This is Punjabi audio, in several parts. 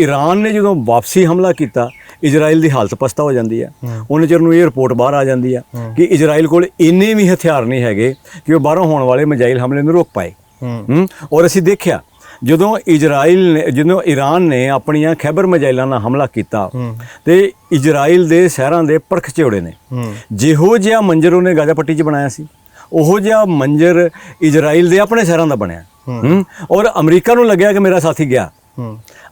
ਈਰਾਨ ਨੇ ਜਦੋਂ ਵਾਪਸੀ ਹਮਲਾ ਕੀਤਾ ਇਜ਼ਰਾਈਲ ਦੀ ਹਾਲਤ ਪਸਤਾ ਹੋ ਜਾਂਦੀ ਹੈ। ਉਹਨੇ ਚਿਰ ਨੂੰ ਇਹ ਰਿਪੋਰਟ ਬਾਹਰ ਆ ਜਾਂਦੀ ਹੈ ਕਿ ਇਜ਼ਰਾਈਲ ਕੋਲ ਇੰਨੇ ਵੀ ਹਥਿਆਰ ਨਹੀਂ ਹੈਗੇ ਕਿ ਉਹ ਬਾਹਰੋਂ ਹੋਣ ਵਾਲੇ ਮਜਾਇਲ ਹਮਲੇ ਨੂੰ ਰੋਕ ਪਾਏ। ਹੂੰ। ਔਰ ਅਸੀਂ ਦੇਖਿਆ ਜਦੋਂ ਇਜ਼ਰਾਈਲ ਨੇ ਜਦੋਂ ਈਰਾਨ ਨੇ ਆਪਣੀਆਂ ਖੈਬਰ ਮਜਾਇਲਾਂ ਨਾਲ ਹਮਲਾ ਕੀਤਾ ਤੇ ਇਜ਼ਰਾਈਲ ਦੇ ਸ਼ਹਿਰਾਂ ਦੇ ਪਰਖ ਝੋੜੇ ਨੇ। ਜਿਹੋ ਜਿਹਾ ਮੰਜ਼ਰ ਉਹਨੇ ਗਾਜ਼ਾ ਪੱਟੀ 'ਚ ਬਣਾਇਆ ਸੀ ਉਹੋ ਜਿਹਾ ਮੰਜ਼ਰ ਇਜ਼ਰਾਈਲ ਦੇ ਆਪਣੇ ਸ਼ਹਿਰਾਂ ਦਾ ਬਣਿਆ। ਹੂੰ? ਔਰ ਅਮਰੀਕਾ ਨੂੰ ਲੱਗਿਆ ਕਿ ਮੇਰਾ ਸਾਥੀ ਗਿਆ।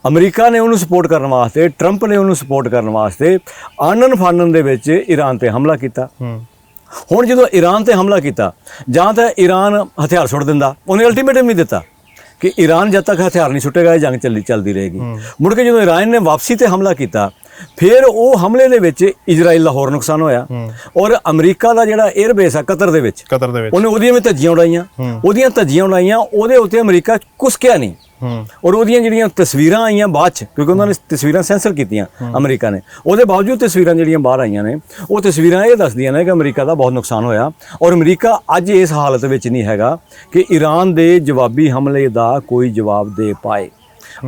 ਅਮਰੀਕਾ ਨੇ ਉਹਨੂੰ ਸਪੋਰਟ ਕਰਨ ਵਾਸਤੇ ਟਰੰਪ ਨੇ ਉਹਨੂੰ ਸਪੋਰਟ ਕਰਨ ਵਾਸਤੇ ਆਨਨ ਫਾਨਨ ਦੇ ਵਿੱਚ ਈਰਾਨ ਤੇ ਹਮਲਾ ਕੀਤਾ। ਹੁਣ ਜਦੋਂ ਈਰਾਨ ਤੇ ਹਮਲਾ ਕੀਤਾ ਜਾਂ ਤਾਂ ਈਰਾਨ ਹਥਿਆਰ ਸੁੱਟ ਦਿੰਦਾ ਉਹਨੇ ਅਲਟੀਮੇਟਮ ਨਹੀਂ ਦਿੱਤਾ ਕਿ ਈਰਾਨ ਜਦ ਤੱਕ ਹਥਿਆਰ ਨਹੀਂ ਸੁੱਟੇਗਾ ਇਹ ਜੰਗ ਚੱਲੀ ਚੱਲਦੀ ਰਹੇਗੀ। ਮੁੜ ਕੇ ਜਦੋਂ ਈਰਾਨ ਨੇ ਵਾਪਸੀ ਤੇ ਹਮਲਾ ਕੀਤਾ ਫਿਰ ਉਹ ਹਮਲੇ ਦੇ ਵਿੱਚ ਇਜ਼ਰਾਈਲ ਦਾ ਹੋਰ ਨੁਕਸਾਨ ਹੋਇਆ। ਔਰ ਅਮਰੀਕਾ ਦਾ ਜਿਹੜਾ 에ਅਰ ਬੇਸ ਆ ਕਤਰ ਦੇ ਵਿੱਚ ਕਤਰ ਦੇ ਵਿੱਚ। ਉਹਨੇ ਉਹਦੀਆਂ ਵੀ ਧੱਜੀਆਂ ਉਡਾਈਆਂ। ਉਹਦੀਆਂ ਧੱਜੀਆਂ ਉਡਾਈਆਂ ਉਹਦੇ ਉੱਤੇ ਅਮਰੀਕਾ ਕੁਸਕਿਆ ਨਹੀਂ। ਔਰ ਉਹਦੀਆਂ ਜਿਹੜੀਆਂ ਤਸਵੀਰਾਂ ਆਈਆਂ ਬਾਅਦ ਚ ਕਿਉਂਕਿ ਉਹਨਾਂ ਨੇ ਤਸਵੀਰਾਂ ਸੈਂਸਰ ਕੀਤੀਆਂ ਅਮਰੀਕਾ ਨੇ। ਉਹਦੇ ਬਾਵਜੂਦ ਤਸਵੀਰਾਂ ਜਿਹੜੀਆਂ ਬਾਹਰ ਆਈਆਂ ਨੇ ਉਹ ਤਸਵੀਰਾਂ ਇਹ ਦੱਸਦੀਆਂ ਨੇ ਕਿ ਅਮਰੀਕਾ ਦਾ ਬਹੁਤ ਨੁਕਸਾਨ ਹੋਇਆ। ਔਰ ਅਮਰੀਕਾ ਅੱਜ ਇਸ ਹਾਲਤ ਵਿੱਚ ਨਹੀਂ ਹੈਗਾ ਕਿ ਈਰਾਨ ਦੇ ਜਵਾਬੀ ਹਮਲੇ ਦਾ ਕੋਈ ਜਵਾਬ ਦੇ ਪਾਏ।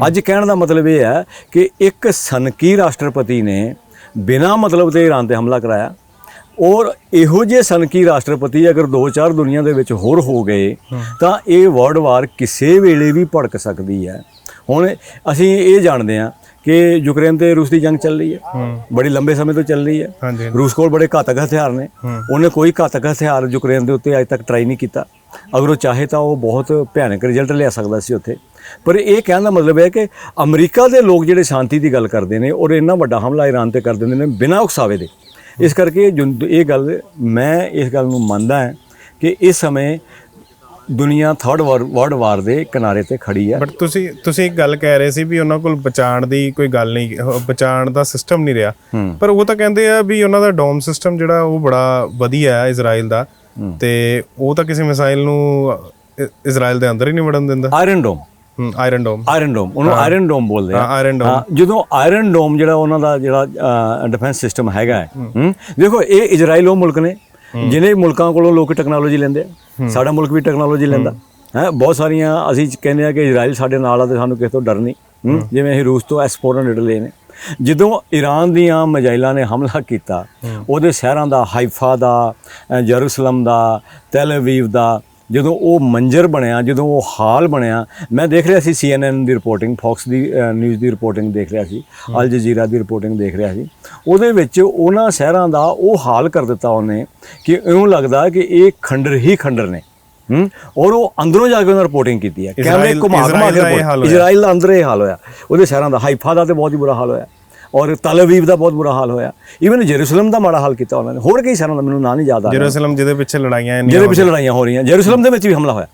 ਅੱਜ ਕਹਿਣ ਦਾ ਮਤਲਬ ਇਹ ਹੈ ਕਿ ਇੱਕ ਸਨਕੀ ਰਾਸ਼ਟਰਪਤੀ ਨੇ ਬਿਨਾਂ ਮਤਲਬ ਤੇ ਈਰਾਨ ਤੇ ਹਮਲਾ ਕਰਾਇਆ ਔਰ ਇਹੋ ਜਿਹੇ ਸਨਕੀ ਰਾਸ਼ਟਰਪਤੀ ਅਗਰ ਦੋ ਚਾਰ ਦੁਨੀਆ ਦੇ ਵਿੱਚ ਹੋਰ ਹੋ ਗਏ ਤਾਂ ਇਹ ਵਰਲਡ ਵਾਰ ਕਿਸੇ ਵੇਲੇ ਵੀ ਭੜਕ ਸਕਦੀ ਹੈ। ਹੁਣ ਅਸੀਂ ਇਹ ਜਾਣਦੇ ਹਾਂ ਕਿ ਯੂਕਰੇਨ ਤੇ ਰੂਸ ਦੀ ਜੰਗ ਚੱਲ ਰਹੀ ਹੈ। ਬੜੀ ਲੰਬੇ ਸਮੇਂ ਤੋਂ ਚੱਲ ਰਹੀ ਹੈ। ਰੂਸ ਕੋਲ ਬੜੇ ਘਾਤਕ ਹਥਿਆਰ ਨੇ। ਉਹਨੇ ਕੋਈ ਘਾਤਕ ਹਥਿਆਰ ਯੂਕਰੇਨ ਦੇ ਉੱਤੇ ਅਜੇ ਤੱਕ ਟਰਾਈ ਨਹੀਂ ਕੀਤਾ। ਅਗਰ ਉਹ ਚਾਹੇ ਤਾਂ ਉਹ ਬਹੁਤ ਭਿਆਨਕ ਰਿਜ਼ਲਟ ਲਿਆ ਸਕਦਾ ਸੀ ਉੱਥੇ। ਪਰ ਇਹ ਕਹਿਣ ਦਾ ਮਤਲਬ ਹੈ ਕਿ ਅਮਰੀਕਾ ਦੇ ਲੋਕ ਜਿਹੜੇ ਸ਼ਾਂਤੀ ਦੀ ਗੱਲ ਕਰਦੇ ਨੇ, ਔਰ ਇੰਨਾ ਵੱਡਾ ਹਮਲਾ ਈਰਾਨ ਤੇ ਕਰ ਦਿੰਦੇ ਨੇ ਬਿਨਾਂ ਉਕਸਾਵੇ ਦੇ। ਇਸ ਕਰਕੇ ਜੋ- ਇਹ ਗੱਲ ਮੈਂ ਇਸ ਗੱਲ ਨੂੰ ਮੰਨਦਾ ਹਾਂ ਕਿ ਇਸ ਸਮੇਂ ਦੁਨੀਆ ਥਰਡ ਵਰਲਡ ਵਾਰ ਦੇ ਕਿਨਾਰੇ ਤੇ ਖੜੀ ਹੈ। ਬਟ ਤੁਸੀਂ ਤੁਸੀਂ ਇੱਕ ਗੱਲ ਕਹਿ ਰਹੇ ਸੀ ਵੀ ਉਹਨਾਂ ਕੋਲ ਬਚਾਉਣ ਦੀ ਕੋਈ ਗੱਲ ਨਹੀਂ ਉਹ ਬਚਾਉਣ ਦਾ ਸਿਸਟਮ ਨਹੀਂ ਰਿਹਾ। ਪਰ ਉਹ ਤਾਂ ਕਹਿੰਦੇ ਆ ਵੀ ਉਹਨਾਂ ਦਾ ਡੋਮ ਸਿਸਟਮ ਜਿਹੜਾ ਉਹ ਬੜਾ ਵਧੀਆ ਹੈ ਇਜ਼ਰਾਈਲ ਦਾ। ਤੇ ਉਹ ਤਾਂ ਕਿਸੇ ਮਿਸਾਈਲ ਨੂੰ ਇਜ਼ਰਾਈਲ ਦੇ ਅੰਦਰ ਹੀ ਨਹੀਂ ਵੜਨ ਦਿੰਦਾ। Iron dome iron dome iron dome ਉਹਨੂੰ ਆਇਰਨ ਡੋਮ ਬੋਲਦੇ ਆ। ਆਇਰਨ ਡੋਮ ਜਦੋਂ ਆਇਰਨ ਡੋਮ ਜਿਹੜਾ ਉਹਨਾਂ ਦਾ ਜਿਹੜਾ ਡਿਫੈਂਸ ਸਿਸਟਮ ਹੈਗਾ ਦੇਖੋ ਇਹ ਇਜ਼ਰਾਈਲ ਉਹ ਮੁਲਕ ਨੇ ਜਿਹਨੇ ਮੁਲਕਾਂ ਕੋਲੋਂ ਲੋਕ ਟੈਕਨੋਲੋਜੀ ਲੈਂਦੇ ਆ ਸਾਡਾ ਮੁਲਕ ਵੀ ਟੈਕਨੋਲੋਜੀ ਲੈਂਦਾ। ਹੈ। ਬਹੁਤ ਸਾਰੀਆਂ ਅਸੀਂ ਕਹਿੰਦੇ ਆ ਕਿ ਇਜ਼ਰਾਈਲ ਸਾਡੇ ਨਾਲ ਆ ਤੇ ਸਾਨੂੰ ਕਿਸੇ ਤੋਂ ਡਰ ਨਹੀਂ। ਜਿਵੇਂ ਅਸੀਂ ਰੂਸ ਤੋਂ ਐਸ-400 ਲਏ ਨੇ। ਜਦੋਂ ਈਰਾਨ ਦੀਆਂ ਮਜਾਇਲਾਂ ਨੇ ਹਮਲਾ ਕੀਤਾ ਉਹਦੇ ਸ਼ਹਿਰਾਂ ਦਾ ਹਾਈਫਾ ਦਾ ਜਰੂਸਲਮ ਦਾ ਤੈਲ ਅਵੀਵ ਦਾ ਜਦੋਂ ਉਹ ਮੰਜ਼ਰ ਬਣਿਆ ਜਦੋਂ ਉਹ ਹਾਲ ਬਣਿਆ ਮੈਂ ਦੇਖ ਰਿਹਾ ਸੀ CNN ਦੀ ਰਿਪੋਰਟਿੰਗ ਫੌਕਸ ਦੀ ਨਿਊਜ਼ ਦੀ ਰਿਪੋਰਟਿੰਗ ਦੇਖ ਰਿਹਾ ਸੀ ਅਲ ਜਜ਼ੀਰਾ ਦੀ ਰਿਪੋਰਟਿੰਗ ਦੇਖ ਰਿਹਾ ਸੀ। ਉਹਦੇ ਵਿੱਚ ਉਹਨਾਂ ਸ਼ਹਿਰਾਂ ਦਾ ਉਹ ਹਾਲ ਕਰ ਦਿੱਤਾ ਉਹਨੇ ਕਿ ਇਉਂ ਲੱਗਦਾ ਕਿ ਇਹ ਖੰਡਰ ਹੀ ਖੰਡਰ ਨੇ। ਹੂੰ? ਔਰ ਉਹ ਅੰਦਰੋਂ ਜਾ ਕੇ ਉਹਨਾਂ ਰਿਪੋਰਟਿੰਗ ਕੀਤੀ ਹੈ। ਕੈਮਰੇ ਘੁਮਾ ਘੁਮਾ ਕੇ। ਇਜ਼ਰਾਈਲ ਦਾ ਅੰਦਰ ਇਹ ਹਾਲ ਹੋਇਆ। ਉਹਦੇ ਸ਼ਹਿਰਾਂ ਦਾ ਹਾਈਫਾ ਦਾ ਤੇ ਬਹੁਤ ਹੀ ਬੁਰਾ ਹਾਲ ਹੋਇਆ। ਔਰ ਤਲ ਅਵੀਵ ਦਾ ਬਹੁਤ ਬੁਰਾ ਹਾਲ ਹੋਇਆ। ਈਵਨ ਜੈਰੂਸਲਮ ਦਾ ਮਾੜਾ ਹਾਲ ਕੀਤਾ ਉਹਨਾਂ ਨੇ। ਹੋਰ ਕਈ ਸ਼ਹਿਰਾਂ ਦਾ ਮੈਨੂੰ ਨਾਂ ਨਹੀਂ ਯਾਦ ਆ ਰਿਹਾ। ਜੇਰੂਸਲਮ ਜਿਹਦੇ ਪਿੱਛੇ ਲੜਾਈਆਂ ਇੰਨੀਆਂ ਜਿਹਦੇ ਪਿੱਛੇ ਲੜਾਈਆਂ ਹੋ ਰਹੀਆਂ। ਜੈਰੂਸਲਮ ਦੇ ਵਿੱਚ ਵੀ ਹਮਲਾ ਹੋਇਆ।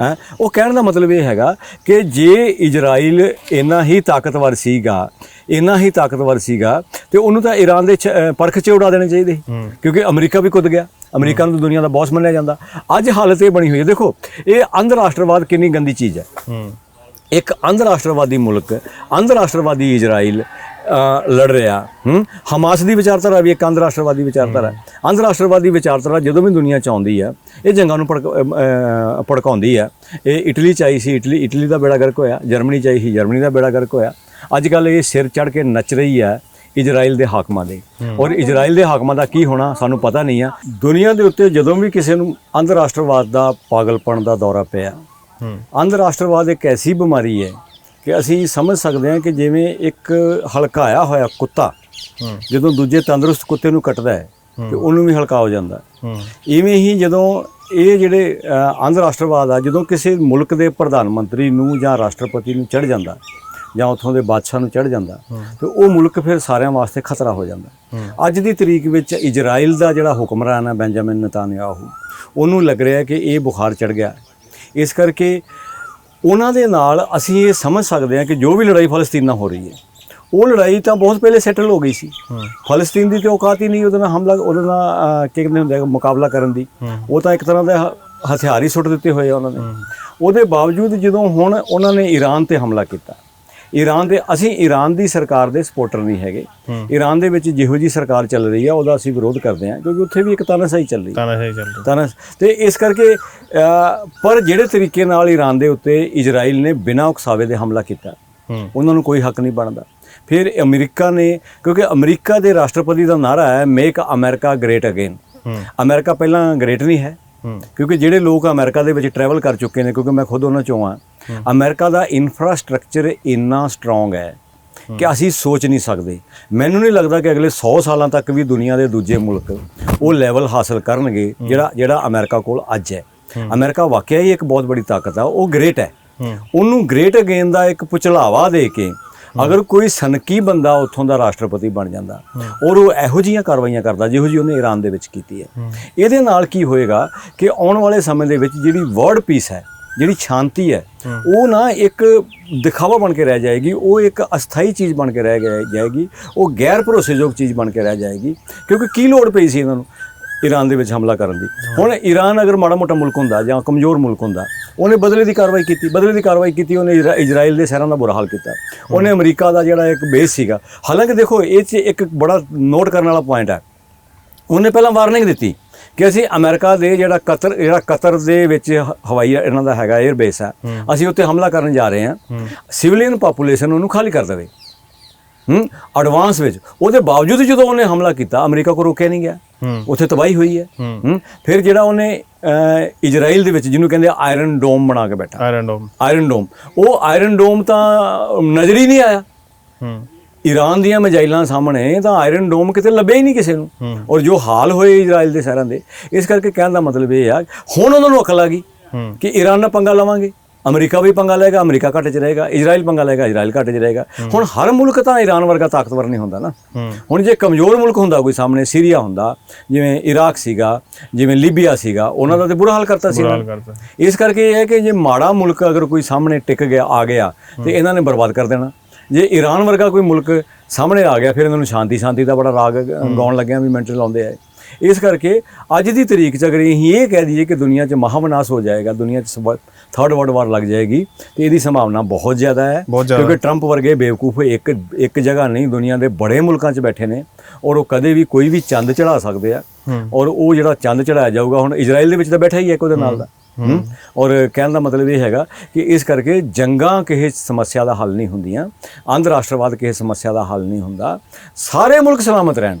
ਹੈ। ਉਹ ਕਹਿਣ ਦਾ ਮਤਲਬ ਇਹ ਹੈਗਾ ਕਿ ਜੇ ਇਜ਼ਰਾਈਲ ਇੰਨਾ ਹੀ ਤਾਕਤਵਰ ਸੀਗਾ ਇੰਨਾ ਹੀ ਤਾਕਤਵਰ ਸੀਗਾ ਤੇ ਉਹਨੂੰ ਤਾਂ ਈਰਾਨ ਦੇ ਪਰਖ 'ਚ ਉਡਾ ਦੇਣੇ ਚਾਹੀਦੇ। ਕਿਉਂਕਿ ਅਮਰੀਕਾ ਵੀ ਕੁੱਦ ਗਿਆ। ਅਮਰੀਕਾ ਨੂੰ ਦੁਨੀਆ ਦਾ ਬੌਸ ਮੰਨਿਆ ਜਾਂਦਾ। ਅੱਜ ਹਾਲਤ ਇਹ ਬਣੀ ਹੋਈ ਹੈ। ਦੇਖੋ ਇਹ ਅੰਧ ਰਾਸ਼ਟਰਵਾਦ ਕਿੰਨੀ ਗੰਦੀ ਚੀਜ਼ ਹੈ। ਇੱਕ ਅੰਧ ਰਾਸ਼ਟਰਵਾਦੀ ਮੁਲਕ ਅੰਧ ਰਾਸ਼ਟਰਵਾਦੀ ਇਜ਼ਰਾਈਲ ਲੜ ਰਿਹਾ। ਹੂੰ? ਹਮਾਸ ਦੀ ਵਿਚਾਰਧਾਰਾ ਵੀ ਇੱਕ ਅੰਧ ਰਾਸ਼ਟਰਵਾਦੀ ਵਿਚਾਰਧਾਰਾ ਹੈ। ਅੰਧ ਰਾਸ਼ਟਰਵਾਦੀ ਵਿਚਾਰਧਾਰਾ ਜਦੋਂ ਵੀ ਦੁਨੀਆ ਚ ਆਉਂਦੀ ਹੈ ਇਹ ਜੰਗਾਂ ਨੂੰ ਭੜਕਾਉਂਦੀ ਹੈ। ਇਹ ਇਟਲੀ ਚ ਆਈ ਸੀ ਇਟਲੀ ਇਟਲੀ ਦਾ ਬੇੜਾ ਗਰਕ ਹੋਇਆ ਜਰਮਨੀ ਚ ਆਈ ਸੀ ਜਰਮਨੀ ਦਾ ਬੇੜਾ ਗਰਕ ਹੋਇਆ। ਅੱਜ ਕੱਲ ਇਹ ਸਿਰ ਚੜ ਕੇ ਨੱਚ ਰਹੀ ਹੈ ਇਜ਼ਰਾਈਲ ਦੇ ਹਾਕਮਾਂ ਦੇ। ਔਰ ਇਜ਼ਰਾਈਲ ਦੇ ਹਾਕਮਾਂ ਦਾ ਕੀ ਹੋਣਾ ਸਾਨੂੰ ਪਤਾ ਨਹੀਂ ਆ ਦੁਨੀਆ ਦੇ ਉੱਤੇ ਜਦੋਂ ਵੀ ਕਿਸੇ ਨੂੰ ਅੰਧ ਰਾਸ਼ਟਰਵਾਦ ਦਾ ਪਾਗਲਪਣ ਦਾ ਦੌਰਾ ਪਿਆ ਹੂੰ। ਅੰਧ ਰਾਸ਼ਟਰਵਾਦ ਇੱਕ ਐਸੀ ਬਿਮਾਰੀ ਹੈ ਕਿ ਅਸੀਂ ਸਮਝ ਸਕਦੇ ਹਾਂ ਕਿ ਜਿਵੇਂ ਇੱਕ ਹਲਕਾਇਆ ਹੋਇਆ ਕੁੱਤਾ ਜਦੋਂ ਦੂਜੇ ਤੰਦਰੁਸਤ ਕੁੱਤੇ ਨੂੰ ਕੱਟਦਾ ਹੈ ਤੇ ਉਹਨੂੰ ਵੀ ਹਲਕਾ ਹੋ ਜਾਂਦਾ। ਹੂੰ। ਇਵੇਂ ਹੀ ਜਦੋਂ ਇਹ ਜਿਹੜੇ ਅੰਧ ਰਾਸ਼ਟਰਵਾਦ ਆ ਜਦੋਂ ਕਿਸੇ ਮੁਲਕ ਦੇ ਪ੍ਰਧਾਨ ਮੰਤਰੀ ਨੂੰ ਜਾਂ ਰਾਸ਼ਟਰਪਤੀ ਨੂੰ ਚੜ ਜਾਂਦਾ ਜਾਂ ਉੱਥੋਂ ਦੇ ਬਾਦਸ਼ਾਹ ਨੂੰ ਚੜ ਜਾਂਦਾ ਤੇ ਉਹ ਮੁਲਕ ਫਿਰ ਸਾਰਿਆਂ ਵਾਸਤੇ ਖਤਰਾ ਹੋ ਜਾਂਦਾ। ਅੱਜ ਦੀ ਤਰੀਕ ਵਿੱਚ ਇਜ਼ਰਾਈਲ ਦਾ ਜਿਹੜਾ ਹੁਕਮਰਾਨ ਹੈ ਬੈਂਜਾਮਿਨ ਨਤਾਨਯਾਹੂ ਉਹਨੂੰ ਲੱਗ ਰਿਹਾ ਕਿ ਇਹ ਬੁਖਾਰ ਚੜ ਗਿਆ। ਇਸ ਕਰਕੇ ਉਹਨਾਂ ਦੇ ਨਾਲ ਅਸੀਂ ਇਹ ਸਮਝ ਸਕਦੇ ਹਾਂ ਕਿ ਜੋ ਵੀ ਲੜਾਈ ਫਲਸਤੀਨ ਨਾਲ ਹੋ ਰਹੀ ਹੈ। ਉਹ ਲੜਾਈ ਤਾਂ ਬਹੁਤ ਪਹਿਲੇ ਸੈਟਲ ਹੋ ਗਈ ਸੀ। ਫਲਸਤੀਨ ਦੀ ਤੇ ਔਕਾਤ ਹੀ ਨਹੀਂ? ਉਹਦੇ ਨਾਲ ਹਮਲਾ ਉਹਦੇ ਨਾਲ ਕੀ ਕਹਿੰਦੇ ਹੁੰਦੇ ਆ, ਮੁਕਾਬਲਾ ਕਰਨ ਦੀ। ਉਹ ਤਾਂ ਇੱਕ ਤਰ੍ਹਾਂ ਦਾ ਹਥਿਆਰ ਹੀ ਸੁੱਟ ਦਿੱਤੇ ਹੋਏ ਆ ਉਹਨਾਂ ਨੇ। ਉਹਦੇ ਬਾਵਜੂਦ ਜਦੋਂ ਹੁਣ ਉਹਨਾਂ ਨੇ ਈਰਾਨ ਤੇ ਹਮਲਾ ਕੀਤਾ ਈਰਾਨ ਦੇ ਅਸੀਂ ਈਰਾਨ ਦੀ ਸਰਕਾਰ ਦੇ ਸਪੋਰਟਰ ਨਹੀਂ ਹੈਗੇ। ਈਰਾਨ ਦੇ ਵਿੱਚ ਜਿਹੋ ਜੀ ਸਰਕਾਰ ਚੱਲ ਰਹੀ ਹੈ ਉਹਦਾ ਅਸੀਂ ਵਿਰੋਧ ਕਰਦੇ ਹਾਂ ਕਿਉਂਕਿ ਉੱਥੇ ਵੀ ਇੱਕ ਤਾਨਾਸ਼ਾਹੀ ਚੱਲ ਰਹੀ। ਹੈ ਤਾਂ ਨਹੀਂ ਚੱਲ ਰਿਹਾ। ਤਾਂ ਤੇ ਇਸ ਕਰਕੇ ਪਰ ਜਿਹੜੇ ਤਰੀਕੇ ਨਾਲ ਈਰਾਨ ਦੇ ਉੱਤੇ ਇਜ਼ਰਾਈਲ ਨੇ ਬਿਨਾਂ ਉਕਸਾਵੇ ਦੇ ਹਮਲਾ ਕੀਤਾ ਉਹਨਾਂ ਨੂੰ ਕੋਈ ਹੱਕ ਨਹੀਂ ਬਣਦਾ। ਫਿਰ ਅਮਰੀਕਾ ਨੇ ਕਿਉਂਕਿ ਅਮਰੀਕਾ ਦੇ ਰਾਸ਼ਟਰਪਤੀ ਦਾ ਨਾਰਾ ਹੈ make America great again America ਪਹਿਲਾਂ ਗ੍ਰੇਟ ਨਹੀਂ ਹੂੰ। ਕਿਉਂਕਿ ਜਿਹੜੇ ਲੋਕ ਅਮਰੀਕਾ ਦੇ ਵਿੱਚ ਟਰੈਵਲ ਕਰ ਚੁੱਕੇ ਨੇ ਕਿਉਂਕਿ ਮੈਂ ਖੁਦ ਉਹਨਾਂ ਚੋਂ ਆ ਅਮਰੀਕਾ ਦਾ ਇਨਫਰਾਸਟ੍ਰਕਚਰ ਇੰਨਾ ਸਟਰੋਂਗ ਹੈ ਕਿ ਅਸੀਂ ਸੋਚ ਨਹੀਂ ਸਕਦੇ। ਮੈਨੂੰ ਨਹੀਂ ਲੱਗਦਾ ਕਿ ਅਗਲੇ 100 ਸਾਲਾਂ ਤੱਕ ਵੀ ਦੁਨੀਆ ਦੇ ਦੂਜੇ ਮੁਲਕ ਉਹ ਲੈਵਲ ਹਾਸਲ ਕਰਨਗੇ ਜਿਹੜਾ ਜਿਹੜਾ ਅਮਰੀਕਾ ਕੋਲ ਅੱਜ ਹੈ। ਅਮਰੀਕਾ ਵਾਕਿਆ ਹੀ ਇੱਕ ਬਹੁਤ ਬੜੀ ਤਾਕਤ ਆ ਉਹ ਗ੍ਰੇਟ ਹੈ। ਹੂੰ। ਉਹਨੂੰ ਗ੍ਰੇਟ ਅਗੇਨ ਦਾ ਇੱਕ ਪੁਚਲਾਵਾ ਦੇ ਕੇ ਅਗਰ ਕੋਈ ਸਨਕੀ ਬੰਦਾ ਉੱਥੋਂ ਦਾ ਰਾਸ਼ਟਰਪਤੀ ਬਣ ਜਾਂਦਾ ਔਰ ਉਹ ਇਹੋ ਜਿਹੀਆਂ ਕਾਰਵਾਈਆਂ ਕਰਦਾ ਜਿਹੋ ਜਿਹੀ ਉਹਨੇ ਈਰਾਨ ਦੇ ਵਿੱਚ ਕੀਤੀ ਹੈ। ਇਹਦੇ ਨਾਲ ਕੀ ਹੋਏਗਾ ਕਿ ਆਉਣ ਵਾਲੇ ਸਮੇਂ ਦੇ ਵਿੱਚ ਜਿਹੜੀ ਵਰਲਡ ਪੀਸ ਹੈ ਜਿਹੜੀ ਸ਼ਾਂਤੀ ਹੈ ਉਹ ਨਾ ਇੱਕ ਦਿਖਾਵਾ ਬਣ ਕੇ ਰਹਿ ਜਾਏਗੀ ਉਹ ਇੱਕ ਅਸਥਾਈ ਚੀਜ਼ ਬਣ ਕੇ ਰਹਿ ਜਾਏਗੀ ਉਹ ਗੈਰ ਭਰੋਸੇਯੋਗ ਚੀਜ਼ ਬਣ ਕੇ ਰਹਿ ਜਾਏਗੀ ਕਿਉਂਕਿ ਕੀ ਲੋੜ ਪਈ ਸੀ ਇਹਨਾਂ ਨੂੰ? ਈਰਾਨ ਦੇ ਵਿੱਚ ਹਮਲਾ ਕਰਨ ਦੀ। ਹੁਣ ਈਰਾਨ ਅਗਰ ਮਾੜਾ ਮੋਟਾ ਮੁਲਕ ਹੁੰਦਾ ਜਾਂ ਕਮਜ਼ੋਰ ਮੁਲਕ ਹੁੰਦਾ ਉਹਨੇ ਬਦਲੇ ਦੀ ਕਾਰਵਾਈ ਕੀਤੀ ਬਦਲੇ ਦੀ ਕਾਰਵਾਈ ਕੀਤੀ ਉਹਨੇ ਇਜ਼ਰਾ- ਇਜ਼ਰਾਈਲ ਦੇ ਸ਼ਹਿਰਾਂ ਦਾ ਬੁਰਾ ਹਾਲ ਕੀਤਾ। ਉਹਨੇ ਅਮਰੀਕਾ ਦਾ ਜਿਹੜਾ ਇੱਕ ਬੇਸ ਸੀਗਾ ਹਾਲਾਂਕਿ ਦੇਖੋ ਇਹ 'ਚ ਇੱਕ ਬੜਾ ਨੋਟ ਕਰਨ ਵਾਲਾ ਪੁਆਇੰਟ ਹੈ। ਉਹਨੇ ਪਹਿਲਾਂ ਵਾਰਨਿੰਗ ਦਿੱਤੀ ਕਿ ਅਸੀਂ ਅਮਰੀਕਾ ਦੇ ਜਿਹੜਾ ਕਤਰ ਜਿਹੜਾ ਕਤਰ ਦੇ ਵਿੱਚ ਹਵਾਈ ਇਹਨਾਂ ਦਾ ਹੈਗਾ 에ਅਰ ਬੇਸ ਹੈ। ਅਸੀਂ ਉੱਤੇ ਹਮਲਾ ਕਰਨ ਜਾ ਰਹੇ ਹਾਂ। ਸਿਵਲੀਅਨ ਪਾਪੂਲੇਸ਼ਨ ਉਹਨੂੰ ਖਾਲੀ ਕਰ ਦੇਵੇ। ਹੂੰ? ਐਡਵਾਂਸ ਵਿੱਚ। ਉਹਦੇ ਬਾਵਜੂਦ ਜਦੋਂ ਉਹਨੇ ਹਮਲਾ ਕੀਤਾ ਅਮਰੀਕਾ ਕੋ ਰੋਕਿਆ ਨਹੀਂ ਗਿਆ। ਉੱਥੇ ਤਬਾਹੀ ਹੋਈ ਹੈ। ਫਿਰ ਜਿਹੜਾ ਉਹਨੇ ਇਜ਼ਰਾਈਲ ਦੇ ਵਿੱਚ ਜਿਹਨੂੰ ਕਹਿੰਦੇ ਆਇਰਨ ਡੋਮ ਬਣਾ ਕੇ ਬੈਠਾ। ਆਇਰਨ ਡੋਮ ਆਇਰਨ ਡੋਮ ਉਹ ਆਇਰਨ ਡੋਮ ਤਾਂ ਨਜ਼ਰ ਹੀ ਨਹੀਂ ਆਇਆ। ਹੂੰ। ਈਰਾਨ ਦੀਆਂ ਮਿਜ਼ਾਈਲਾਂ ਸਾਹਮਣੇ ਤਾਂ ਆਇਰਨ ਡੋਮ ਕਿਤੇ ਲੱਭਿਆ ਹੀ ਨਹੀਂ ਕਿਸੇ ਨੂੰ। ਔਰ ਜੋ ਹਾਲ ਹੋਏ ਇਜ਼ਰਾਈਲ ਦੇ ਸ਼ਹਿਰਾਂ ਦੇ ਇਸ ਕਰਕੇ ਕਹਿਣ ਦਾ ਮਤਲਬ ਇਹ ਆ ਹੁਣ ਉਹਨਾਂ ਨੂੰ ਅਕਲ ਆ ਗਈ ਕਿ ਈਰਾਨ ਨਾਲ ਪੰਗਾ ਲਵਾਂਗੇ। ਅਮਰੀਕਾ ਵੀ ਪੰਗਾ ਲਏਗਾ ਅਮਰੀਕਾ ਘਾਟੇ 'ਚ ਰਹੇਗਾ ਇਜ਼ਰਾਈਲ ਪੰਗਾ ਲਏਗਾ ਇਜ਼ਰਾਈਲ ਘਾਟੇ 'ਚ ਰਹੇਗਾ। ਹੁਣ ਹਰ ਮੁਲਕ ਤਾਂ ਈਰਾਨ ਵਰਗਾ ਤਾਕਤਵਰ ਨਹੀਂ ਹੁੰਦਾ ਨਾ। ਹੁਣ ਜੇ ਕਮਜ਼ੋਰ ਮੁਲਕ ਹੁੰਦਾ ਕੋਈ ਸਾਹਮਣੇ ਸੀਰੀਆ ਹੁੰਦਾ ਜਿਵੇਂ ਇਰਾਕ ਸੀਗਾ ਜਿਵੇਂ ਲੀਬੀਆ ਸੀਗਾ ਉਹਨਾਂ ਦਾ ਤੇ ਬੁਰਾ ਹਾਲ ਕਰਤਾ ਸੀ ਇਸ ਕਰਕੇ ਇਹ ਹੈ ਕਿ ਜੇ ਮਾੜਾ ਮੁਲਕ ਅਗਰ ਕੋਈ ਸਾਹਮਣੇ ਟਿਕ ਗਿਆ ਆ ਗਿਆ ਤੇ ਇਹਨਾਂ ਨੇ ਬਰਬਾਦ ਕਰ ਦੇਣਾ। ਜੇ ਈਰਾਨ ਵਰਗਾ ਕੋਈ ਮੁਲਕ ਸਾਹਮਣੇ ਆ ਗਿਆ ਫਿਰ ਇਹਨਾਂ ਨੂੰ ਸ਼ਾਂਤੀ ਸ਼ਾਂਤੀ ਦਾ ਬੜਾ ਰਾਗ ਗਾਉਣ ਲੱਗਿਆ ਵੀ ਮਿੰਟ ਲਾਉਂਦੇ ਆ। ਇਸ ਕਰਕੇ ਅੱਜ ਦੀ ਤਰੀਕ 'ਚ ਅਗਰ ਇਹ ਕਹਿ ਦਈਏ ਕਿ ਦੁਨੀਆ 'ਚ ਮਹਾਵਿਨਾਸ਼ ਹੋ ਜਾਏਗਾ ਦੁਨੀਆ 'ਚ ਥਰਡ ਵਰਲਡ ਵਾਰ ਲੱਗ ਜਾਏਗੀ ਤੇ ਇਹਦੀ ਸੰਭਾਵਨਾ ਬਹੁਤ ਜ਼ਿਆਦਾ ਹੈ। ਕਿਉਂਕਿ ਟਰੰਪ ਵਰਗੇ ਬੇਵਕੂਫ ਇੱਕ ਇੱਕ ਜਗ੍ਹਾ ਨਹੀਂ ਦੁਨੀਆ ਦੇ ਬੜੇ ਮੁਲਕਾਂ 'ਚ ਬੈਠੇ ਨੇ ਔਰ ਉਹ ਕਦੇ ਵੀ ਕੋਈ ਵੀ ਚੰਦ ਚੜਾ ਸਕਦੇ ਆ। ਔਰ ਉਹ ਜਿਹੜਾ ਚੰਦ ਚੜਾਇਆ ਜਾਊਗਾ ਹੁਣ ਇਜ਼ਰਾਈਲ ਦੇ ਵਿੱਚ ਤਾਂ ਬੈਠਾ ਹੀ ਹੈ ਇੱਕ ਉਹਦੇ ਨਾਲ ਦਾ। ਔਰ ਕਹਿਣ ਦਾ ਮਤਲਬ ਇਹ ਹੈਗਾ ਕਿ ਇਸ ਕਰਕੇ ਜੰਗਾਂ ਕਿਸੇ ਸਮੱਸਿਆ ਦਾ ਹੱਲ ਨਹੀਂ ਹੁੰਦੀਆਂ ਅੰਧ ਰਾਸ਼ਟਰਵਾਦ ਕਿਸੇ ਸਮੱਸਿਆ ਦਾ ਹੱਲ ਨਹੀਂ ਹੁੰਦਾ ਸਾਰੇ ਮੁਲਕ ਸਲਾਮਤ ਰਹਿਣ